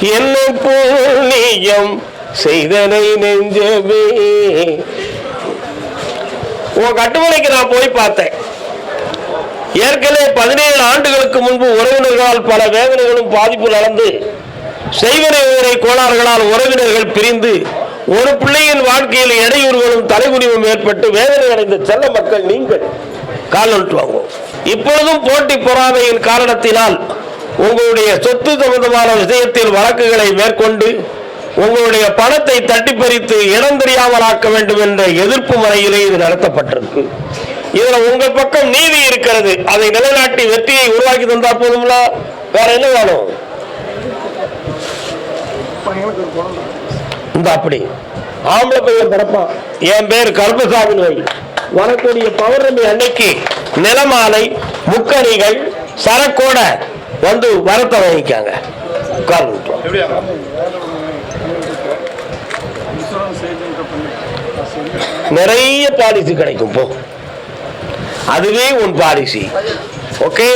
என்னை புண்ணியம் செய்தனை நெஞ்சமே. உன் கட்டுமனைக்கு நான் போய் பார்த்தேன். ஏற்கனவே பதினேழு ஆண்டுகளுக்கு முன்பு உறவினர்களால் பல வேதனைகளும் பாதிப்பு நடந்து செய்வனை உரை கோளாறுகளால் உறவினர்கள் பிரிந்து ஒரு பிள்ளையின் வாழ்க்கையில் இடையூறுகளும் தலைமுடிவும் ஏற்பட்டு வேதனை அடைந்த செல்ல மக்கள் நீங்கள் கால் வாங்குவோம். இப்பொழுதும் போட்டி பொறாமையின் காரணத்தினால் உங்களுடைய சொத்து சம்பந்தமான விஷயத்தில் வழக்குகளை மேற்கொண்டு உங்களுடைய பணத்தை தட்டி பறித்து இடம் தெரியாமலாக்க வேண்டும் என்ற எதிர்ப்பு முறையிலே இது நடத்தப்பட்டிருக்கு. இதுல உங்க பக்கம் நீதி இருக்கிறது. அதை நிலைநாட்டி வெற்றியை உருவாக்கி தந்தா போதும்ல? வேற என்ன வேணும்? இந்த அப்படி. ஆம்பளை பையன் பிறப்பான் என் பேர் கருப்பசாமி நோய். வரக்கூடிய பௌர்ணமி அன்னைக்கு நிலமாலை முக்கணிகள் சரக்கோட வந்து வரத்தை வாங்கிக்காங்க. உட்கார்ந்து நிறைய பாலிசி கிடைக்கும் போ. அதுவே உன் பாலிசி. ஓகே?